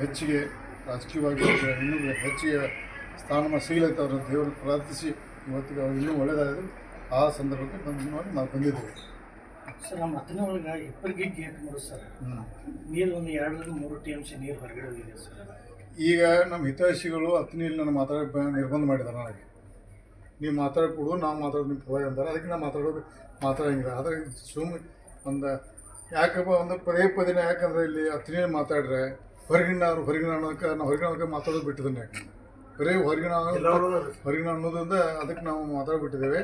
ಹೆಚ್ಚಿಗೆ ರಾಜಕೀಯವಾಗಿ ಇನ್ನೂ ಹೆಚ್ಚಿಗೆ ಸ್ಥಾನಮಾನ ಸಿಗಲೈತೆ ಅವರನ್ನು ದೇವರು ಪ್ರಾರ್ಥಿಸಿ ಇವತ್ತಿಗೆ ಅವ್ರು ಇನ್ನೂ ಒಳ್ಳೆಯದಾಗಿದೆ. ಆ ಸಂದರ್ಭಕ್ಕೆ ನಮ್ಮ ನೋಡಿ ನಾವು ಬಂದಿದ್ದೀವಿ. ಸರ್ ನಮ್ಮ ಹತ್ತನೇ ಒಳಗೆ ಇಬ್ಬರಿಗೆ ಗೇಟ್ ಮಾಡೋದು ಸರ್. ನೀರು ಒಂದು ಎರಡರಿಂದ ಮೂರು ಟಿ ಎಂ ಸಿ ನೀರು ಹೊರಗಡೆ ಹೋಗಿದೆ ಸರ್. ಈಗ ನಮ್ಮ ಹಿತೈಷಿಗಳು ಹತ್ತನೇ ನಾನು ಮಾತಾಡೋ ನಿರ್ಬಂಧ ಮಾಡಿದ್ದಾರೆ ನನಗೆ. ನೀವು ಮಾತಾಡಿಕೊಡು ನಾವು ಮಾತಾಡೋದು ನಿಮ್ಮ ಪರವಾಗಿ ಅಂತಾರೆ. ಅದಕ್ಕೆ ನಾವು ಮಾತಾಡೋದು ಮಾತಾಡೋಂಗಿಲ್ಲ ಆದರೆ ಸುಮ್ಮನೆ ಒಂದು ಯಾಕಪ್ಪ ಒಂದು ಪದೇ ಪದೇ ಯಾಕಂದ್ರೆ ಇಲ್ಲಿ ಹತ್ತನೇ ಮಾತಾಡ್ರೆ ಹೊರಗಿನ ಹೊರಗಿನ ಅನ್ನೋದಕ್ಕೆ ನಾವು ಹೊರಗಿನ ಅನ್ನೋಕೆ ಮಾತಾಡೋದು ಬಿಟ್ಟಿದ್ದೇನೆ ಯಾಕಂದ್ರೆ ಬರೀ ಹೊರಗಿನ ಹೊರಗಿನ ಅನ್ನೋದ್ರಿಂದ ಅದಕ್ಕೆ ನಾವು ಮಾತಾಡ್ಬಿಟ್ಟಿದ್ದೇವೆ.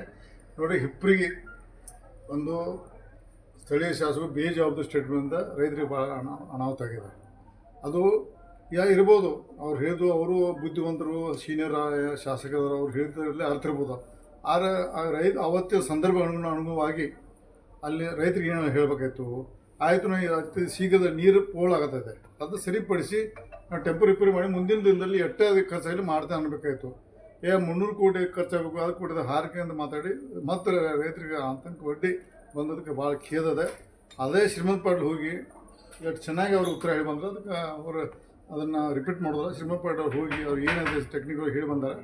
ನೋಡಿ ಹಿಪ್ರಿಗೆ ಒಂದು ಸ್ಥಳೀಯ ಶಾಸಕರು ಬೇಜವಾಬ್ದು ಸ್ಟೇಟ್ಮೆಂಟ್ ರೈತರಿಗೆ ಭಾಳ ಅನ ಅನಾಹುತ ಆಗಿದೆ. ಅದು ಯಾ ಇರ್ಬೋದು ಅವ್ರು ಹೇಳಿದ್ರು ಅವರು ಬುದ್ಧಿವಂತರು ಸೀನಿಯರ್ ಶಾಸಕರು ಅವ್ರು ಹೇಳಿದ್ರಲ್ಲಿ ಅರ್ತಿರ್ಬೋದು ಆದ್ರೆ ಆ ರೈತ ಅವತ್ತಿನ ಸಂದರ್ಭ ಅನುಗುಣ ಅನುಗುಣವಾಗಿ ಅಲ್ಲಿ ರೈತರಿಗೆ ಏನು ಹೇಳಬೇಕಾಯ್ತು? ಆಯಿತು ನಾವು ಶೀಘ್ರದ ನೀರು ಪೋಲಾಗತ್ತೈತೆ ಅದು ಸರಿಪಡಿಸಿ ನಾವು ಟೆಂಪರ್ ರಿಪೇರಿ ಮಾಡಿ ಮುಂದಿನ ದಿನದಲ್ಲಿ ಎಷ್ಟೇ ಅದಕ್ಕೆ ಖರ್ಚಾಗಲಿ ಮಾಡ್ತಾ ಅನ್ಬೇಕಾಯ್ತು ಏ, ಮುನ್ನೂರು ಕೋಟಿ ಖರ್ಚಾಗಬೇಕು, ಅದು ಕೊಟ್ಟಿದೆ ಹಾರಿಕೆ ಅಂತ ಮಾತಾಡಿ, ಮತ್ತೆ ರೈತರಿಗೆ ಆತಂಕ ಬಡ್ಡಿ ಬಂದದಕ್ಕೆ ಭಾಳ ಖೇದದೆ, ಅದೇ ಶ್ರೀಮಂತ ಪಾಟೀಲ್ ಹೋಗಿ, ಎಷ್ಟು ಚೆನ್ನಾಗಿ ಅವರು ಉತ್ತರ ಹೇಳಿ ಬಂದರು, ಅದಕ್ಕೆ ಅವರು ಅದನ್ನು ರಿಪೀಟ್ ಮಾಡಿದ್ರೆ. ಶ್ರೀಮಂತ ಪಾಟೀಲ್ ಹೋಗಿ ಅವ್ರು ಏನಿದೆ ಟೆಕ್ನಿಕಲ್ ಹೇಳಿ ಬಂದಾರೆ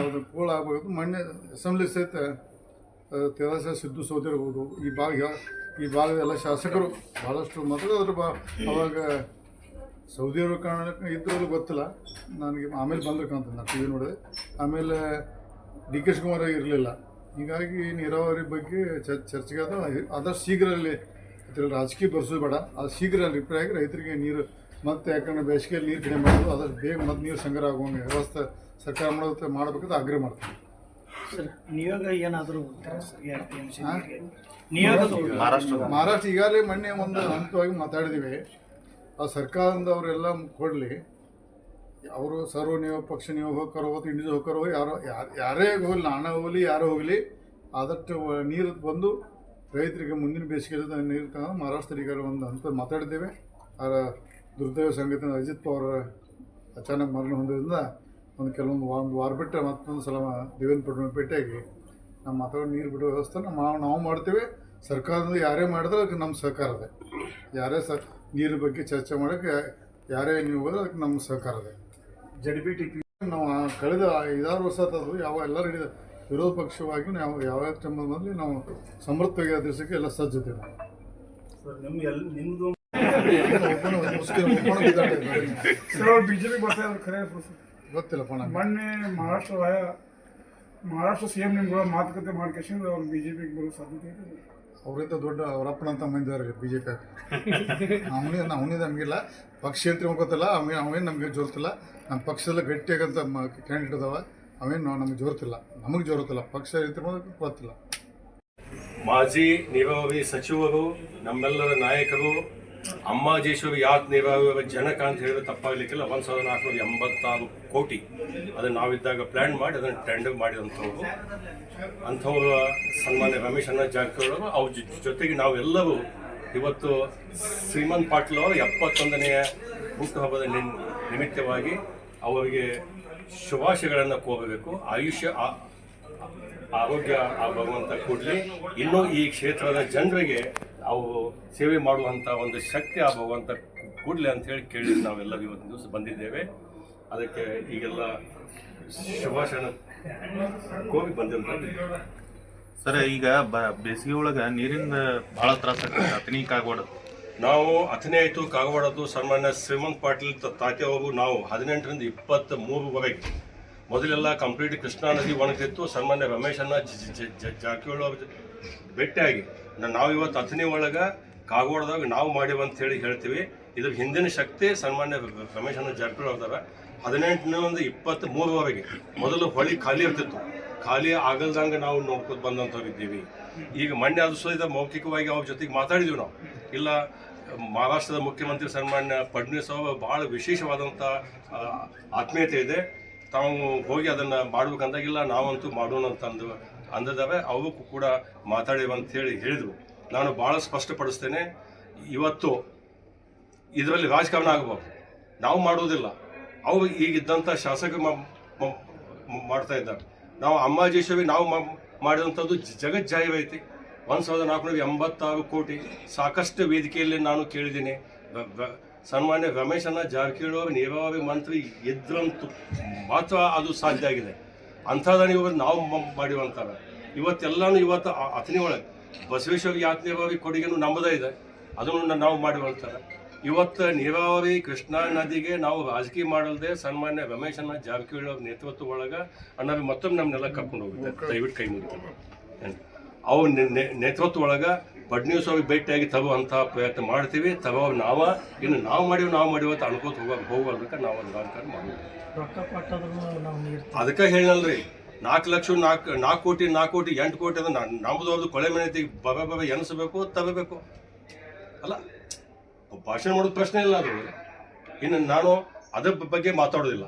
ಅದು ಪೂಲ್ ಆಗಬೇಕು ಮಣ್ಣೆ ಅಸೆಂಬ್ಲಿ ಸಹಿತ ತೆರಸ ಸಿದ್ದು ಸೋದಿರ್ಬೋದು ಈ ಭಾಗ ಈ ಭಾಗದ ಎಲ್ಲ ಶಾಸಕರು ಭಾಳಷ್ಟು ಮಾತಾಡೋದ್ರ ಬಾ, ಅವಾಗ ಸೌದಿಯವರು ಕಾರಣಕ್ಕೆ ಇದ್ರಲ್ಲಿ ಗೊತ್ತಿಲ್ಲ. ನನಗೆ ಆಮೇಲೆ ಬಂದ್ರೆ ಕಾಣ್ತದೆ, ನಾನು ಟಿ ವಿ ನೋಡಿದೆ. ಆಮೇಲೆ ಡಿ ಕೆ ಶಿವಕುಮಾರ್ ಇರಲಿಲ್ಲ. ಹೀಗಾಗಿ ನೀರಾವರಿ ಬಗ್ಗೆ ಚರ್ಚ್ ಚರ್ಚೆಗೆ ಆದಷ್ಟು ಶೀಘ್ರದಲ್ಲಿ ಇದ್ರಲ್ಲಿ ರಾಜಕೀಯ ಬರ್ಸೋದು ಬೇಡ. ಅದು ಶೀಘ್ರ ರಿಪೇರಿ ಆಗಿ ರೈತರಿಗೆ ನೀರು ಮತ್ತೆ ಯಾಕಂದ್ರೆ ಬೇಸಿಗೆಯಲ್ಲಿ ನೀರು ಕಡಿಮೆ ಮಾಡೋದು, ಆದಷ್ಟು ಬೇಗ ಮತ್ತು ನೀರು ಸಂಗ್ರಹ ಆಗುವಂಗೆ ವ್ಯವಸ್ಥೆ ಸರ್ಕಾರ ಮಾಡೋದು ಮಾಡಬೇಕಂತ ಆಗ್ರಹ ಮಾಡ್ತೀನಿ. ಸರ್ ನಿಯೋಗ ಏನಾದರೂ ಸರ್ ನಿಯೋಗದ ಮಹಾರಾಷ್ಟ್ರದ. ಮಹಾರಾಷ್ಟ್ರ ಈಗಾಗಲೇ ಮೊನ್ನೆ ಒಂದು ಹಂತವಾಗಿ ಮಾತಾಡಿದ್ದೀವಿ ಆ ಸರ್ಕಾರದಿಂದ ಅವರೆಲ್ಲ ಕೊಡಲಿ. ಅವರು ಸರ್ವ ನೀವು ಪಕ್ಷ ನೀವು ಹೋಗೋರು ಹೋಗ್ತು ಇಂಡಿಜ್ ಹೋಗೋ ಹೋಗಿ ಯಾರೋ ಯಾರು ಯಾರೇ ಹೋಗಲಿ ನಾನೇ ಹೋಗಲಿ ಯಾರೋ ಹೋಗಲಿ ಆದಷ್ಟು ನೀರು ಬಂದು ರೈತರಿಗೆ ಮುಂದಿನ ಬೇಸಿಗೆಯಲ್ಲಿ ನೀರು ತಗೊಂಡು ಮಹಾರಾಷ್ಟ್ರ ಈಗಾಗಲೇ ಒಂದು ಹಂತ ಮಾತಾಡಿದ್ದೇವೆ. ಅವರ ದುರ್ದೈವ ಸಂಗತಿ ಅಜಿತ್ ಪವಾರ್ ಅಚಾನಕ್ ಮರಣ ಹೊಂದಿದ್ರಿಂದ ಒಂದು ಕೆಲವೊಂದು ಒಂದು ವಾರ ಬಿಟ್ಟರೆ ಮತ್ತೊಂದು ಸಲ ದೇವೇಂದ್ರ ಪಟ್ಟಣ ಭೇಟಿಯಾಗಿ ನಮ್ಮ ಮಾತಾಡೋ ನೀರು ಬಿಡೋ ವ್ಯವಸ್ಥೆ ನಾವು ನಾವು ಮಾಡ್ತೇವೆ. ಸರ್ಕಾರದಿಂದ ಯಾರೇ ಮಾಡಿದ್ರೆ ಅದಕ್ಕೆ ನಮ್ಮ ಸಹಕಾರ ಇದೆ. ಯಾರೇ ಸ ನೀರು ಬಗ್ಗೆ ಚರ್ಚೆ ಮಾಡೋಕ್ಕೆ ಯಾರೇ ನೀವು ಹೋದ್ರೆ ಅದಕ್ಕೆ ನಮ್ಮ ಸಹಕಾರ ಇದೆ. ಜಡ್ ಬಿ ಟಿ ಪಿ ನಾವು ಕಳೆದ ಐದಾರು ವರ್ಷ ಆತದು ಯಾವ ಎಲ್ಲರೂ ಹಿಡಿದ ವಿರೋಧ ಪಕ್ಷವಾಗಿ ನಾವು ಯಾವ ಸಂಬಂಧದಲ್ಲಿ ನಾವು ಸಮೃದ್ಧವಾಗಿ ದಿವಸಕ್ಕೆ ಎಲ್ಲ ಸಜ್ಜತೆ ನಾವು ಸರ್ ನಿಮ್ ಎಲ್ ನಿಮ್ದು ಒಬ್ಬನು ಮುಸ್ಲಿಂ ಒಬ್ಬನು ಸರ್ ಬಿಜೆಪಿ ಬರ್ತಾ ಇದ್ರು ಖರೆ. ಗೊತ್ತಿಲ್ಲಪ್ಪ ನನಗೆ ಮೊನ್ನೆ ಮಹಾರಾಷ್ಟ್ರ ಮಹಾರಾಷ್ಟ್ರ ಸಿ ಎಂ ನಿಮ್ಗಳ ಮಾತುಕತೆ ಮಾಡ್ಕೊಂಡು ಅವ್ರು ಬಿಜೆಪಿಗೆ ಬರೋ ಸಾಧ್ಯತೆ ಇದೆ. ಅವರಿಂದ ದೊಡ್ಡ ಅವರಪ್ಪನಂತ ಮಂದಿದ್ದಾರೆ ಬಿ ಜೆ ಪಿ ಅವನೇ ಅವನೇ ನಮಗಿಲ್ಲ ಪಕ್ಷ ಅಂತ ಗೊತ್ತಿಲ್ಲ ಅವೇ ಅವೇನು ನಮಗೆ ಜೋರ್ತಿಲ್ಲ ನಮ್ಮ ಪಕ್ಷದಲ್ಲ ಗಟ್ಟಿಯಾಗಂತ ಕ್ಯಾಂಡಿಡೇಟ್ ಅದಾವ. ಅವೇನು ನಮ್ಗೆ ನಮಗೆ ಜೋರ್ತಿಲ್ಲ ನಮಗೆ ಜೋರುತ್ತಿಲ್ಲ. ಪಕ್ಷ ಇರ್ತಿರೋ ಗೊತ್ತಿಲ್ಲ. ಮಾಜಿ ನೀರಾವರಿ ಸಚಿವರು ನಮ್ಮೆಲ್ಲರ ನಾಯಕರು ಅಮ್ಮಾಜೇಶ್ವರಿ ಯಾತ್ ನೀರಾವರಿ ಜನಕ ಅಂತ ಹೇಳಿದ್ರೆ ತಪ್ಪಾಗಲಿಕ್ಕಿಲ್ಲ. ಒಂದು ಸಾವಿರದ ನಾಲ್ಕುನೂರ ಎಂಬತ್ತಾರು ಕೋಟಿ ಅದನ್ನು ನಾವಿದ್ದಾಗ ಪ್ಲ್ಯಾನ್ ಮಾಡಿ, ಅದನ್ನು ಟೆಂಡರ್ ಮಾಡಿದಂಥವ್ರು. ಅಂಥವ್ರ ಸನ್ಮಾನ್ಯ ರಮೇಶ್ ಅಣ್ಣ ಜಾರಕಿಹೊಳಿ ಅವರು, ಅವ್ರ ಜೊತೆಗೆ ನಾವೆಲ್ಲರೂ ಇವತ್ತು ಶ್ರೀಮಂತ್ ಪಾಟೀಲ್ ಅವರು ಎಪ್ಪತ್ತೊಂದನೆಯ ಹುಟ್ಟುಹಬ್ಬದ ನಿಮ್- ನಿಮಿತ್ತವಾಗಿ ಅವರಿಗೆ ಶುಭಾಶಯಗಳನ್ನು ಕೋರಬೇಕು. ಆಯುಷ್ಯ ಆರೋಗ್ಯ ಆ ಭಗವಂತ ಕೊಡಲಿ ಇನ್ನೂ ಈ ಕ್ಷೇತ್ರದ ಜನರಿಗೆ ಅವರು ಸೇವೆ ಮಾಡುವಂಥ ಒಂದು ಶಕ್ತಿ ಆ ಭಗವಂತ ಕೂಡಲಿ ಅಂತ ಹೇಳಿ ಕೇಳಿ ನಾವೆಲ್ಲ ಇವತ್ತು ದಿವಸ ಬಂದಿದ್ದೇವೆ. ಅದಕ್ಕೆ ಈಗೆಲ್ಲ ಶುಭಾಷಣ ಕೋವಿ ಬಂದಿರ್ತಾರೆ ಸರ್ ಈಗ ಬ ಬೇಸಿಗೆ ಒಳಗೆ ನೀರಿಂದ ಭಾಳ ತ್ರಾಸ ಅತನಿ ಕಾಗವಾಡ. ನಾವು ಅಥಣಿ ಆಯಿತು ಕಾಗವಾಡದ್ದು ಸನ್ಮಾನ್ಯ ಶ್ರೀಮಂತ್ ಪಾಟೀಲ್ ತಾತೆ ಅವರು ನಾವು ಹದಿನೆಂಟರಿಂದ ಇಪ್ಪತ್ತ್ ಮೂರುವರೆಗೆ ಮೊದಲೆಲ್ಲ ಕಂಪ್ಲೀಟ್ ಕೃಷ್ಣಾ ನದಿ ಒಣಗಿತ್ತು ಸನ್ಮಾನ್ಯ ರಮೇಶ್ ಅನ್ನ ಜಾರಕಿಹೊಳಿ ಭೇಟಿಯಾಗಿ. ನಾವು ಇವತ್ತು ಅಥಣಿ ಒಳಗೆ ಕಾಗೋಡದಾಗ ನಾವು ಮಾಡಿವಿ ಅಂತ ಹೇಳಿ ಹೇಳ್ತೀವಿ. ಇದ್ರ ಹಿಂದಿನ ಶಕ್ತಿ, ಸನ್ಮಾನ್ಯ ರಮೇಶ್ ಅಣ್ಣ ಜಾರಕಿಹೊಳಿ ಅವ್ರದಾರ. ಹದಿನೆಂಟನೊಂದು ಇಪ್ಪತ್ತ್ ಮೂರವರೆಗೆ ಮೊದಲು ಹೊಳಿ ಖಾಲಿ ಇರ್ತಿತ್ತು. ಖಾಲಿ ಆಗಲ್ದಂಗೆ ನಾವು ನೋಡ್ಕೊಂಡು ಬಂದಂಥವ್ರಿದ್ದೀವಿ ಈಗ ಮೊನ್ನೆ ಅದು ಸಹಿತ ಮೌಖಿಕವಾಗಿ ಅವ್ರ ಜೊತೆಗೆ ಮಾತಾಡಿದ್ವಿ ನಾವು. ಇಲ್ಲ, ಮಹಾರಾಷ್ಟ್ರದ ಮುಖ್ಯಮಂತ್ರಿ ಸನ್ಮಾನ್ಯ ಫಡ್ನವೀಸ್ ಅವರು ಭಾಳ ವಿಶೇಷವಾದಂಥ ಆತ್ಮೀಯತೆ ಇದೆ. ತಾವು ಹೋಗಿ ಅದನ್ನು ಮಾಡ್ಬೇಕಂದಾಗಿಲ್ಲ, ನಾವಂತೂ ಮಾಡೋಣ ಅಂತ ಅಂದು ಅವಕ್ಕೂ ಅವು ಕೂಡ ಅಂತ ಹೇಳಿ ಹೇಳಿದರು. ನಾನು ಭಾಳ ಸ್ಪಷ್ಟಪಡಿಸ್ತೇನೆ, ಇವತ್ತು ಇದರಲ್ಲಿ ರಾಜಕಾರಣ ಆಗಬಾರ್ದು. ನಾವು ಮಾಡುವುದಿಲ್ಲ. ಅವು ಈಗಿದ್ದಂಥ ಶಾಸಕ ಮಾಡ್ತಾ ಇದ್ದಾರೆ. ನಾವು ಅಮ್ಮಾಜೇಶ್ವರಿ ನಾವು ಮಾಡಿದಂಥದ್ದು ಮಾಡಿದಂಥದ್ದು ಜಗಜ್ಜಾಹಿರೈತಿ ಒಂದು ಸಾವಿರದ ನಾಲ್ಕುನೂರ ಎಂಬತ್ತಾರು ಕೋಟಿ ಸಾಕಷ್ಟು ವೇದಿಕೆಯಲ್ಲಿ ನಾನು ಕೇಳಿದ್ದೀನಿ. ಸನ್ಮಾನ್ಯ ರಮೇಶನ್ನ ಜಾರಕಿಹೊಳಿ ನೀರಾವರಿ ಮಂತ್ರಿ ಇದ್ರಂತೂ ಮಾತ್ರ ಅದು ಸಾಧ್ಯ ಆಗಿದೆ. ಅಂಥದ್ದನ್ನು ಇವತ್ತು ನಾವು ಮಾಡಿವಂತಾರೆ ಇವತ್ತೆಲ್ಲಾನು ಇವತ್ತು ಅಥಣಿ ಒಳಗೆ. ಬಸವೇಶ್ವರ ಯಾತ್ ನೀರಾವರಿ ಕೊಡುಗೆನು ನಮ್ಮದೇ ಇದೆ. ಅದನ್ನು ನಾವು ಮಾಡಿವಂತಾರೆ ಇವತ್ತು ನೀರಾವರಿ ಕೃಷ್ಣಾ ನದಿಗೆ ನಾವು ರಾಜಕೀಯ ಮಾಡಲ್ದೆ ಸನ್ಮಾನ್ಯ ರಮೇಶನ ಜಾರಕಿಹೊಳಿ ಅವ್ರ ನೇತೃತ್ವ ಒಳಗೆ ಅನ್ನೋದು ಮತ್ತೊಮ್ಮೆ ನಮ್ಮನ್ನೆಲ್ಲ ಕರ್ಕೊಂಡು ಹೋಗುತ್ತೆ. ದಯವಿಟ್ಟು ಕೈ ಮುಗಿತಾರೆ ಅವ್ರ ನೇತೃತ್ವ ಒಳಗೆ ಬಡ್ನ್ಯೂಸ್ ಸ್ವಾಮಿ ಭೇಟಿಯಾಗಿ ಅಂತ ಪ್ರಯತ್ನ ಮಾಡ್ತೀವಿ. ತಗೋ ನಾವ ಇನ್ನು ನಾವು ಮಾಡಿವಿ ನಾವು ಮಾಡಿವ ಅಂತ ಅನ್ಕೋತ ಹೋಗೋಕೆ ಹೋಗೋದಕ್ಕೆ ನಾವು ಅದು ರಾಜಕಾರಣ ಮಾಡೋದು ರೊಕ್ಕ ಕೊಟ್ಟದ್ರು ನಾವು ನೀಡ್ತೀವಿ ಅದಕ್ಕೆ ಹೇಳಲ್ರಿ ನಾಲ್ಕು ಲಕ್ಷ ನಾಲ್ಕು ನಾಲ್ಕು ಕೋಟಿ ನಾಲ್ಕು ಕೋಟಿ ಎಂಟು ಕೋಟಿ ಅದು ನಮ್ಮದವ್ರದ್ದು ಕೊಳೆ ಮನೆ ಬಬ ಬಬ ಎನಿಸಬೇಕು ತಗೋಬೇಕು. ಅಲ್ಲ ಭಾಷಣ ಮಾಡೋದು ಪ್ರಶ್ನೆ ಇಲ್ಲ ಅದು. ಇನ್ನು ನಾನು ಅದ್ರ ಬಗ್ಗೆ ಮಾತಾಡೋದಿಲ್ಲ.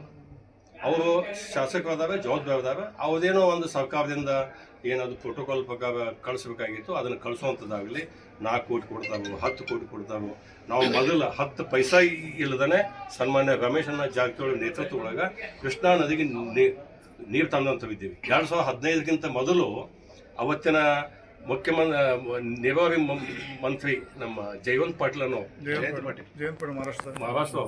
ಅವರು ಶಾಸಕರಾದಾವೆ ಜವಾಬ್ದಾರಿ ಅದಾವೆ ಅವ್ರದೇನೋ ಒಂದು ಸರ್ಕಾರದಿಂದ ಏನದು ಪ್ರೋಟೋಕಾಲ್ ಪ್ರಕಾರ ಕಳಿಸ್ಬೇಕಾಗಿತ್ತು ಅದನ್ನು ಕಳಿಸುವಂಥದ್ದಾಗಲಿ ನಾಲ್ಕು ಕೋಟಿ ಕೊಡ್ತಾವೆ ಹತ್ತು ಕೋಟಿ ಕೊಡ್ತಾವೆ ನಾವು ಮೊದಲ ಹತ್ತು ಪೈಸಾ ಇಲ್ಲದೇ ಸನ್ಮಾನ್ಯ ರಮೇಶನ ಜಾರಕಿಹೊಳಿ ನೇತೃತ್ವ ಒಳಗೆ ಕೃಷ್ಣಾ ನದಿಗೆ ನೀರು ತಂದಂಥವಿದ್ದೀವಿ ಎರಡು ಸಾವಿರದ ಹದಿನೈದಕ್ಕಿಂತ ಮೊದಲು ಅವತ್ತಿನ ಮುಖ್ಯಮಂತ್ರಿ ನೀರಾವರಿ ಮಂತ್ರಿ ನಮ್ಮ ಜಯವಂತ್ ಪಾಟೀಲ್ ಅನ್ನೋ ಮಹಾರಾಷ್ಟ್ರ ಮಹಾರಾಷ್ಟ್ರ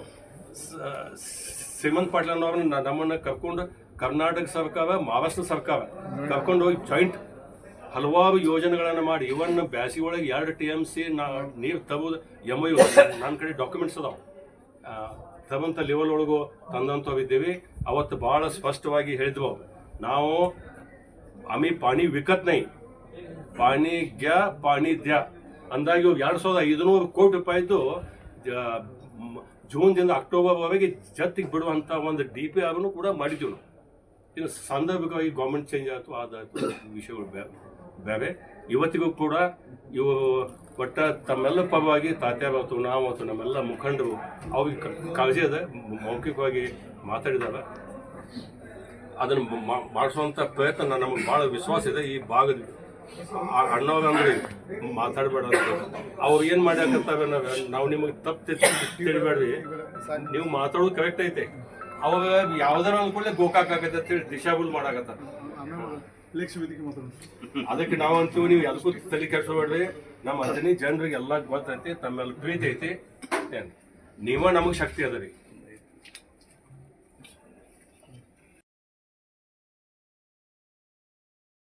ಶ್ರೀಮಂತ್ ಪಾಟೀಲ್ ಅನ್ನೋರನ್ನ ನಮ್ಮನ್ನ ಕರ್ಕೊಂಡು ಕರ್ನಾಟಕ ಸರ್ಕಾರ ಮಹಾರಾಷ್ಟ್ರ ಸರ್ಕಾರ ಕರ್ಕೊಂಡು ಹೋಗಿ ಜಾಯಿಂಟ್ ಹಲವಾರು ಯೋಜನೆಗಳನ್ನು ಮಾಡಿ. ಇವನ್ ಬ್ಯಾಸಿ ಒಳಗೆ ಎರಡು ಟಿ ಎಂ ಸಿ ನೀರು ತಗೋದು ಎಂ ಐ ನನ್ನ ಕಡೆ ಡಾಕ್ಯುಮೆಂಟ್ಸ್ ಅದಾವ. ತಗೊಂತ ಲೆವೆಲ್ ಒಳಗೂ ತಂದಂಥವಿದ್ದೀವಿ ಅವತ್ತು ಭಾಳ ಸ್ಪಷ್ಟವಾಗಿ ಹೇಳಿದ್ವು ನಾವು ಅಮಿ ಪಾಣಿ ವಿಕತ್ ನೈ. ಪಾಣಿ ಗ್ಯ, ಪಾಣಿ ದ್ಯ. ಅಂದಾಗಿ ಎರಡು ಸಾವಿರದ ಐದುನೂರು ಕೋಟಿ ರೂಪಾಯಿದ್ದು ಜೂನ್ದಿಂದ ಅಕ್ಟೋಬರ್ವರೆಗೆ ಜತ್ತಿಗೆ ಬಿಡುವಂಥ ಒಂದು ಡಿ ಪಿ ಆರ್ನು ಕೂಡ ಮಾಡಿದ್ದೀವಿ ಇನ್ನು ಸಾಂದರ್ಭಿಕವಾಗಿ ಗೌರ್ಮೆಂಟ್ ಚೇಂಜ್ ಆಯಿತು ಆದ ವಿಷಯಗಳು ಬೇರೆ ಇವತ್ತಿಗೂ ಕೂಡ ಇವು ಒಟ್ಟ ತಮ್ಮೆಲ್ಲ ಪರವಾಗಿ ನಾವು ಮತ್ತು ನಮ್ಮೆಲ್ಲ ಮುಖಂಡರು ಅವ್ರಿಗೆ ಕಾಳಜಿ ಅದ ಮೌಖಿಕವಾಗಿ ಮಾತಾಡಿದಾರೆ ಅದನ್ನು ಮಾಡಿಸುವಂಥ ಪ್ರಯತ್ನ ನಮಗೆ ಭಾಳ ವಿಶ್ವಾಸ ಇದೆ. ಈ ಭಾಗದ ಆ- ಅಣ್ಣವ್ರು ಮಾತಾಡಬೇಡ ಅಂತ. ಅವ್ರು ಏನು ಮಾಡ್ಯಾಕಂತಾವೆ ನಾವು ನಾವು ನಿಮಗೆ ತಪ್ಪು ತಿಳಿಬೇಡ್ರಿ. ನೀವು ಮಾತಾಡೋದು ಕರೆಕ್ಟ್ ಐತೆ. ಅವಾಗ ಯಾವ್ದಾರ ಅನ್ಕೊಳ್ಳೆ ಗೋಕಾಕ್ ಆಗತ್ತೆ ಅಂತೇಳಿ ದಿಶಾಬುಲ್ ಮಾಡಾಕತ್ತ ಅದಕ್ಕೆ ನಾವು ಅಂತೀವಿ ನೀವು ಎಲ್ಲಕ್ಕೂ ತಲೆ ಕೆಡ್ಸೋಬೇಡ್ರಿ ನಮ್ಮ ಹದಿನೈದು ಜನರಿಗೆ ಎಲ್ಲ ಗೊತ್ತೈತಿ, ತಮ್ಮೆಲ್ಲ ಪ್ರೀತಿ ಐತಿ? ನೀವ ನಮಗೆ ಶಕ್ತಿ ಅದ ರೀ.